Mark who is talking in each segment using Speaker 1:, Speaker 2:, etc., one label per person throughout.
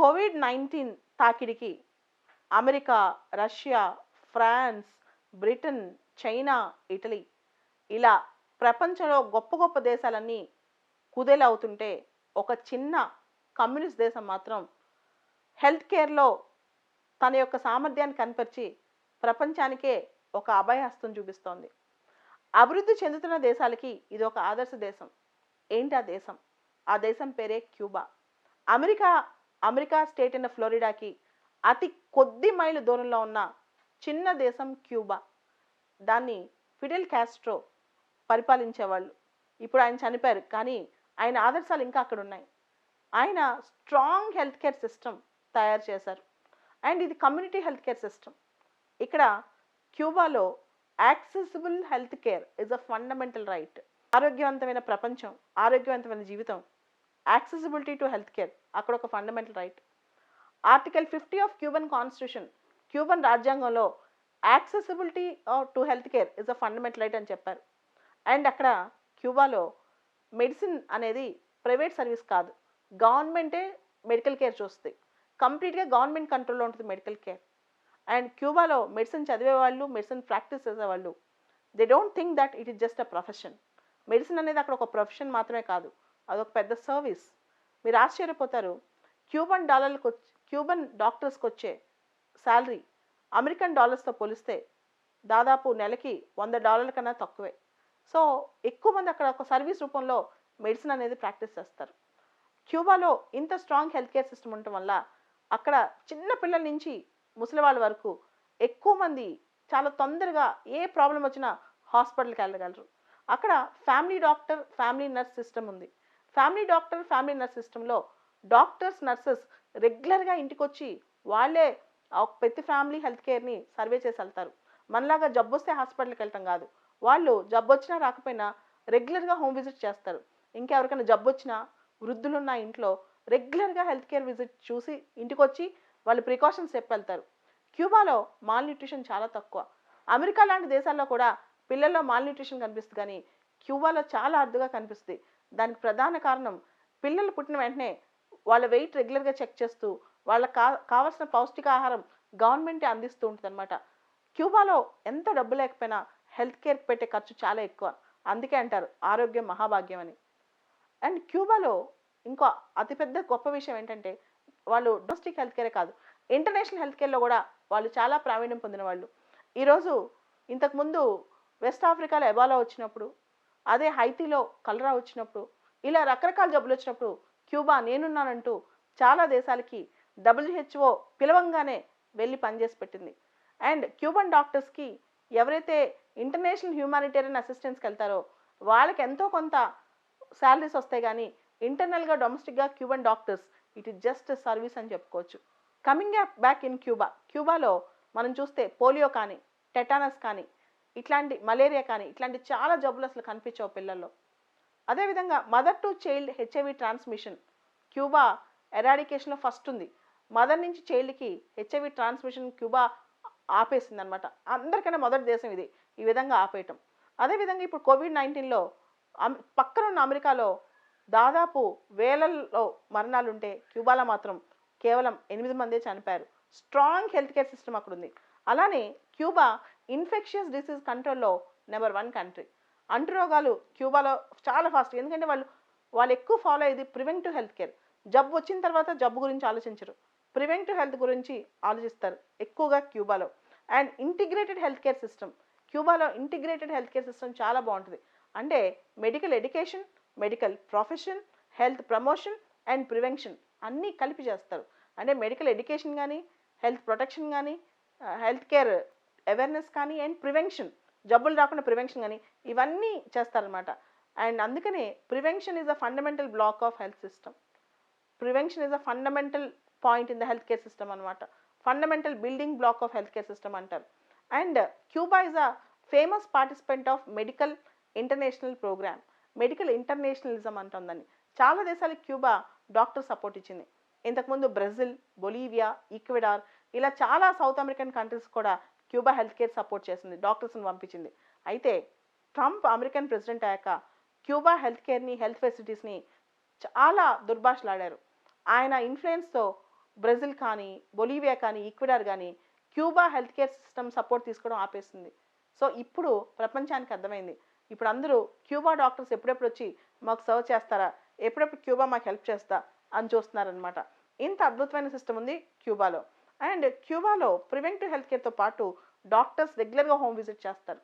Speaker 1: Covid nineteen తాకిడికి America Russia France Britain China Italy ఇలా ప్రపంచంలో గొప్ప గొప్ప దేశాలన్నీ కుదేలవుతుంటే ఒక చిన్న కమ్యూనిస్ట్ దేశం మాత్రం హెల్త్ కేర్లో తన యొక్క సామర్థ్యాన్ని కనపరిచి ప్రపంచానికే ఒక అభయహస్తం చూపిస్తోంది. అభివృద్ధి చెందుతున్న దేశాలకి ఇది ఒక ఆదర్శ దేశం. ఏంటి ఆ దేశం? ఆ దేశం పేరే క్యూబా. అమెరికా అమెరికా స్టేట్ అయిన ఫ్లోరిడాకి అతి కొద్ది మైలు దూరంలో ఉన్న చిన్న దేశం క్యూబా. దాన్ని ఫిడెల్ క్యాస్ట్రో పరిపాలించేవాళ్ళు. ఇప్పుడు ఆయన చనిపోయారు కానీ ఆయన ఆదర్శాలు ఇంకా అక్కడ ఉన్నాయి ఆయన స్ట్రాంగ్ హెల్త్ కేర్ సిస్టమ్ తయారు చేశారు. అండ్ ఇది కమ్యూనిటీ హెల్త్ కేర్ సిస్టమ్. ఇక్కడ క్యూబాలో accessible health care is a fundamental right. ఆరోగ్యవంతమైన ప్రపంచం ఆరోగ్యవంతమైన జీవితం యాక్సెసిబిలిటీ టు హెల్త్ కేర్ అక్కడ ఒక fundamental right article fifty of Cuban constitution Cuban రాజ్యాంగంలో accessibility to health care is a fundamental right అని చెప్పారు. అండ్ అక్కడ క్యూబాలో మెడిసిన్ అనేది ప్రైవేట్ సర్వీస్ కాదు. గవర్నమెంటే మెడికల్ కేర్ చూస్తుంది. కంప్లీట్గా గవర్నమెంట్ కంట్రోల్లో ఉంటుంది మెడికల్ కేర్ అండ్ క్యూబాలో మెడిసిన్ చదివే వాళ్ళు మెడిసిన్ ప్రాక్టీస్ చేసేవాళ్ళు they don't think that it is just a profession medicine అనేది అక్కడ ఒక ప్రొఫెషన్ మాత్రమే కాదు. అదొక పెద్ద సర్వీస్. మీరు ఆశ్చర్యపోతారు. క్యూబన్ డాలర్లకు వచ్చి క్యూబన్ డాక్టర్స్కి వచ్చే శాలరీ అమెరికన్ డాలర్స్తో పోలిస్తే దాదాపు నెలకి వంద డాలర్ల కన్నా తక్కువే. సో ఎక్కువ మంది అక్కడ ఒక సర్వీస్ రూపంలో మెడిసిన్ అనేది ప్రాక్టీస్ చేస్తారు. క్యూబాలో ఇంత స్ట్రాంగ్ హెల్త్ కేర్ సిస్టమ్ ఉండటం వల్ల అక్కడ చిన్న పిల్లల నుంచి ముసలి వాళ్ళ వరకు ఎక్కువ మంది చాలా తొందరగా ఏ ప్రాబ్లం వచ్చినా హాస్పిటల్కి వెళ్ళగలరు. అక్కడ family doctor family nurse system ఉంది. ఫ్యామిలీ డాక్టర్ ఫ్యామిలీ నర్స్ సిస్టంలో డాక్టర్స్ నర్సెస్ రెగ్యులర్గా ఇంటికి వచ్చి వాళ్ళే ప్రతి ఫ్యామిలీ హెల్త్ కేర్ని సర్వే చేసి వెళ్తారు. మనలాగా జబ్బు వస్తే హాస్పిటల్కి వెళ్ళటం కాదు. వాళ్ళు జబ్బు వచ్చినా రాకపోయినా రెగ్యులర్గా హోమ్ విజిట్ చేస్తారు. ఇంకెవరికైనా జబ్బు వచ్చినా వృద్ధులున్న ఇంట్లో రెగ్యులర్గా హెల్త్ కేర్ విజిట్ చూసి ఇంటికి వచ్చి వాళ్ళు ప్రికాషన్స్ చెప్పి వెళ్తారు క్యూబాలో మాల్ న్యూట్రిషన్ చాలా తక్కువ. అమెరికా లాంటి దేశాల్లో కూడా పిల్లల్లో మాల్ న్యూట్రిషన్ కనిపిస్తుంది కానీ క్యూబాలో చాలా అరుదుగా కనిపిస్తుంది. దానికి ప్రధాన కారణం పిల్లలు పుట్టిన వెంటనే వాళ్ళ వెయిట్ రెగ్యులర్గా చెక్ చేస్తూ వాళ్ళకి కా కావాల్సిన పౌష్టికాహారం గవర్నమెంటే అందిస్తూ ఉంటుంది అనమాట క్యూబాలో ఎంత డబ్బు లేకపోయినా హెల్త్ కేర్కి పెట్టే ఖర్చు చాలా ఎక్కువ. అందుకే అంటారు ఆరోగ్యం మహాభాగ్యం అని. అండ్ క్యూబాలో ఇంకో అతిపెద్ద గొప్ప విషయం ఏంటంటే వాళ్ళు డొమెస్టిక్ హెల్త్ కేరే కాదు ఇంటర్నేషనల్ హెల్త్ కేర్లో కూడా వాళ్ళు చాలా ప్రావీణ్యం పొందిన వాళ్ళు ఈరోజు ఇంతకుముందు వెస్ట్ ఆఫ్రికాలో ఎబాలా వచ్చినప్పుడు అదే హైతీలో కలరా వచ్చినప్పుడు ఇలా రకరకాల జబ్బులు వచ్చినప్పుడు క్యూబా నేనున్నానంటూ చాలా దేశాలకి డబ్ల్యూహెచ్ఓ పిలవంగానే వెళ్ళి పనిచేసి పెట్టింది. అండ్ క్యూబన్ డాక్టర్స్కి ఎవరైతే ఇంటర్నేషనల్ హ్యూమానిటేరియన్ అసిస్టెన్స్కి వెళ్తారో వాళ్ళకి ఎంతో కొంత శాలరీస్ వస్తాయి కానీ ఇంటర్నల్గా డొమెస్టిక్గా Cuban doctors it is just service అని చెప్పుకోవచ్చు. కమింగ్ బ్యాక్ ఇన్ క్యూబా క్యూబాలో మనం చూస్తే పోలియో కానీ టెటానస్ కానీ ఇట్లాంటి మలేరియా కానీ ఇట్లాంటి చాలా జబ్బులు అసలు కనిపించవు పిల్లల్లో. అదేవిధంగా mother to child HIV transmission Cuba ఎరాడికేషన్లో first ఉంది. మదర్ నుంచి చైల్డ్కి హెచ్ఐవి ట్రాన్స్మిషన్ క్యూబా ఆపేసింది అనమాట అందరికన్నా మొదటి దేశం ఇది ఈ విధంగా ఆపేయటం. అదేవిధంగా ఇప్పుడు కోవిడ్ నైన్టీన్లో పక్కనున్న అమెరికాలో దాదాపు వేలల్లో మరణాలు ఉంటే క్యూబాలో మాత్రం కేవలం ఎనిమిది మందే చనిపోయారు. స్ట్రాంగ్ హెల్త్ కేర్ సిస్టమ్ అక్కడ ఉంది అలానే క్యూబా ఇన్ఫెక్షియస్ డిసీజ్ కంట్రోల్లో నెంబర్ వన్ కంట్రీ అంటురోగాలు క్యూబాలో చాలా ఫాస్ట్ ఎందుకంటే వాళ్ళు వాళ్ళు ఎక్కువ ఫాలో అయ్యేది ప్రివెంటివ్ హెల్త్ కేర్ జబ్బు వచ్చిన తర్వాత జబ్బు గురించి ఆలోచించరు. ప్రివెంటివ్ హెల్త్ గురించి ఆలోచిస్తారు ఎక్కువగా క్యూబాలో. And integrated health care system క్యూబాలో integrated health care system చాలా బాగుంటుంది. అంటే medical education medical profession health promotion and prevention అన్నీ కలిపి చేస్తారు. అంటే మెడికల్ ఎడ్యుకేషన్ కానీ హెల్త్ ప్రొటెక్షన్ కానీ హెల్త్ కేర్ అవేర్నెస్ కానీ అండ్ ప్రివెన్షన్ జబ్బులు రాకుండా ప్రివెన్షన్ కానీ ఇవన్నీ చేస్తారనమాట అండ్ అందుకనే prevention is a fundamental block of health system prevention is a fundamental point in the health care system అనమాట fundamental building block of health care system అంటారు and Cuba is a famous participant of medical international program medical internationalism అంటుందని చాలా దేశాలకు Cuba doctor support ఇచ్చింది. ఇంతకుముందు Brazil Bolivia Ecuador ఇలా చాలా south American countries కూడా Cuba health care support చేసింది డాక్టర్స్ని పంపించింది. అయితే ట్రంప్ అమెరికన్ ప్రెసిడెంట్ అయ్యాక క్యూబా హెల్త్ కేర్ని హెల్త్ ఫెసిలిటీస్ని చాలా దుర్భాషలాడారు. ఆయన ఇన్ఫ్లుయెన్స్తో బ్రెజిల్ కానీ బొలీవియా కానీ ఈక్వెడార్ కానీ Cuba health care system support తీసుకోవడం ఆపేస్తుంది సో ఇప్పుడు ప్రపంచానికి అర్థమైంది. ఇప్పుడు అందరూ క్యూబా డాక్టర్స్ ఎప్పుడెప్పుడు వచ్చి మాకు సర్వ్ చేస్తారా? ఎప్పుడెప్పుడు క్యూబా మాకు హెల్ప్ చేస్తా? అని చూస్తున్నారనమాట ఇంత అద్భుతమైన సిస్టమ్ ఉంది క్యూబాలో. అండ్ క్యూబాలో ప్రివెంటివ్ హెల్త్ కేర్తో పాటు డాక్టర్స్ రెగ్యులర్గా హోమ్ విజిట్ చేస్తారు.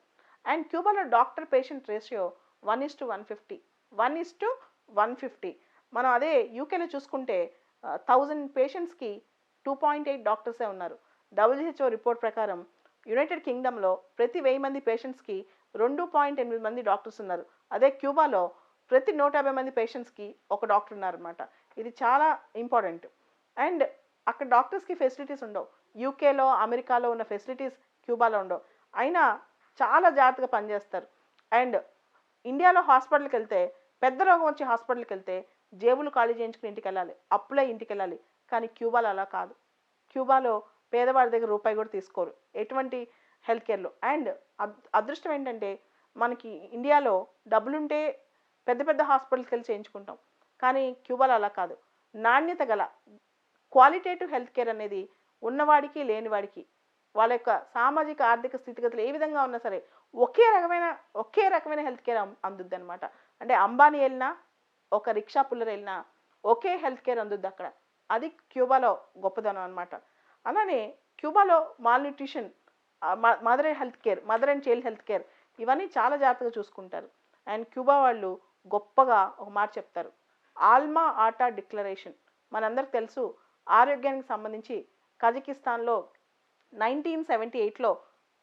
Speaker 1: And క్యూబాలో doctor patient ratio one is to one fifty. One is to one fifty. మనం అదే యూకేలో చూసుకుంటే థౌజండ్ పేషెంట్స్కి టూ పాయింట్ ఎయిట్ డాక్టర్సే ఉన్నారు. డబ్ల్యూహెచ్ఓ రిపోర్ట్ ప్రకారం యునైటెడ్ కింగ్డమ్లో ప్రతి వెయ్యి మంది పేషెంట్స్కి రెండు పాయింట్ ఎనిమిది మంది డాక్టర్స్ ఉన్నారు. అదే క్యూబాలో ప్రతి నూట యాభై మంది పేషెంట్స్కి ఒక డాక్టర్ ఉన్నారనమాట ఇది చాలా ఇంపార్టెంట్. అండ్ అక్కడ డాక్టర్స్కి ఫెసిలిటీస్ ఉండవు. యూకేలో అమెరికాలో ఉన్న ఫెసిలిటీస్ క్యూబాలో ఉండవు. అయినా చాలా జాగ్రత్తగా పనిచేస్తారు. అండ్ ఇండియాలో హాస్పిటల్కి వెళ్తే పెద్ద రోగం వచ్చి హాస్పిటల్కి వెళ్తే జేబులు ఖాళీ చేయించుకుని ఇంటికి వెళ్ళాలి అప్పులే ఇంటికి వెళ్ళాలి కానీ క్యూబాలో అలా కాదు. క్యూబాలో పేదవాడి దగ్గర రూపాయి కూడా తీసుకోరు. ఎటువంటి హెల్త్ కేర్లో. అండ్ అదృష్టం ఏంటంటే మనకి ఇండియాలో డబ్బులుంటే పెద్ద పెద్ద హాస్పిటల్కి వెళ్ళి చేయించుకుంటాం. కానీ క్యూబాలో అలా కాదు. నాణ్యత గల క్వాలిటేటివ్ హెల్త్ కేర్ అనేది ఉన్నవాడికి లేనివాడికి వాళ్ళ యొక్క సామాజిక ఆర్థిక స్థితిగతులు ఏ విధంగా ఉన్నా సరే ఒకే రకమైన ఒకే రకమైన హెల్త్ కేర్ అందుద్ది అనమాట అంటే అంబానీ వెళ్ళినా ఒక రిక్షా పుల్లర్ వెళ్ళినా ఒకే హెల్త్ కేర్ అందుద్ది అక్కడ. అది క్యూబాలో గొప్పదనం అనమాట అలానే క్యూబాలో malnutrition mother and health care mother and child health care ఇవన్నీ చాలా జాగ్రత్తగా చూసుకుంటారు. అండ్ క్యూబా వాళ్ళు గొప్పగా ఒక మాట చెప్తారు. Alma Ata declaration. మనందరికి తెలుసు ఆరోగ్యానికి సంబంధించి కజకిస్తాన్లో నైన్టీన్ సెవెంటీ ఎయిట్లో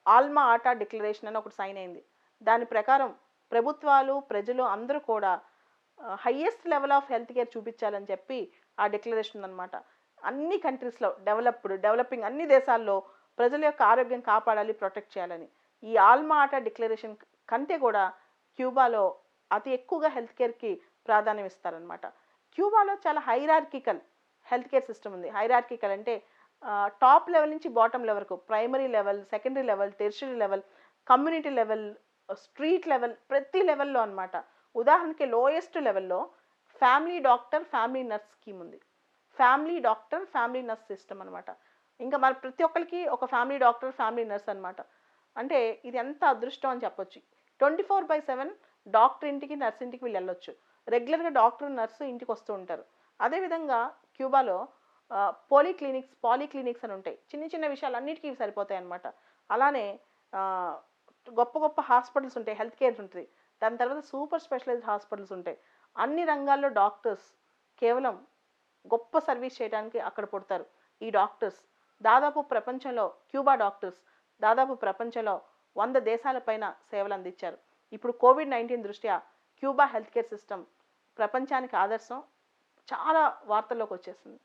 Speaker 1: ఆల్మా ఆటా డిక్లరేషన్ అని ఒకటి సైన్ అయింది. దాని ప్రకారం ప్రభుత్వాలు ప్రజలు అందరూ కూడా highest level of health care చూపించాలని చెప్పి ఆ డిక్లరేషన్ ఉందన్నమాట. అన్ని కంట్రీస్లో డెవలప్డ్ డెవలపింగ్ అన్ని దేశాల్లో ప్రజల యొక్క ఆరోగ్యం కాపాడాలి ప్రొటెక్ట్ చేయాలని. ఈ ఆల్మా ఆటా డిక్లరేషన్ కంటే కూడా క్యూబాలో అతి ఎక్కువగా హెల్త్ కేర్కి ప్రాధాన్యం ఇస్తారనమాట క్యూబాలో చాలా హైరార్కికల్ హెల్త్ కేర్ సిస్టమ్ ఉంది. హైరార్కికల్ అంటే టాప్ లెవెల్ నుంచి బాటమ్ లెవెల్ వరకు primary level secondary level tertiary level community level street level ప్రతి లెవెల్లో అనమాట ఉదాహరణకి లోయెస్ట్ లెవెల్లో family doctor family nurse scheme ఉంది. Family doctor family nurse system అనమాట ఇంకా మన ప్రతి ఒక్కరికి ఒక ఫ్యామిలీ డాక్టర్ ఫ్యామిలీ నర్స్ అనమాట అంటే ఇది ఎంత అదృష్టం అని చెప్పొచ్చు. Twenty four by seven doctor ఇంటికి నర్స్ ఇంటికి వీళ్ళు వెళ్ళొచ్చు. రెగ్యులర్గా డాక్టర్ నర్సు ఇంటికి వస్తూ ఉంటారు. అదేవిధంగా క్యూబాలో పోలీక్లినిక్స్ క్లినిక్స్ క్లినిక్స్ అని ఉంటాయి. చిన్న చిన్న విషయాలు అన్నిటికీ ఇవి సరిపోతాయి అనమాట అలానే గొప్ప గొప్ప హాస్పిటల్స్ ఉంటాయి. హెల్త్ కేర్ ఉంటుంది. దాని తర్వాత సూపర్ స్పెషలైజ్డ్ హాస్పిటల్స్ ఉంటాయి. అన్ని రంగాల్లో డాక్టర్స్ కేవలం గొప్ప సర్వీస్ చేయడానికి అక్కడ పుడతారు ఈ డాక్టర్స్. దాదాపు ప్రపంచంలో క్యూబా డాక్టర్స్ దాదాపు ప్రపంచంలో వంద దేశాలపైన సేవలు అందించారు. ఇప్పుడు కోవిడ్ నైన్టీన్ దృష్ట్యా క్యూబా హెల్త్ కేర్ సిస్టమ్ ప్రపంచానికి ఆదర్శం చాలా వార్తల్లోకి వచ్చేసింది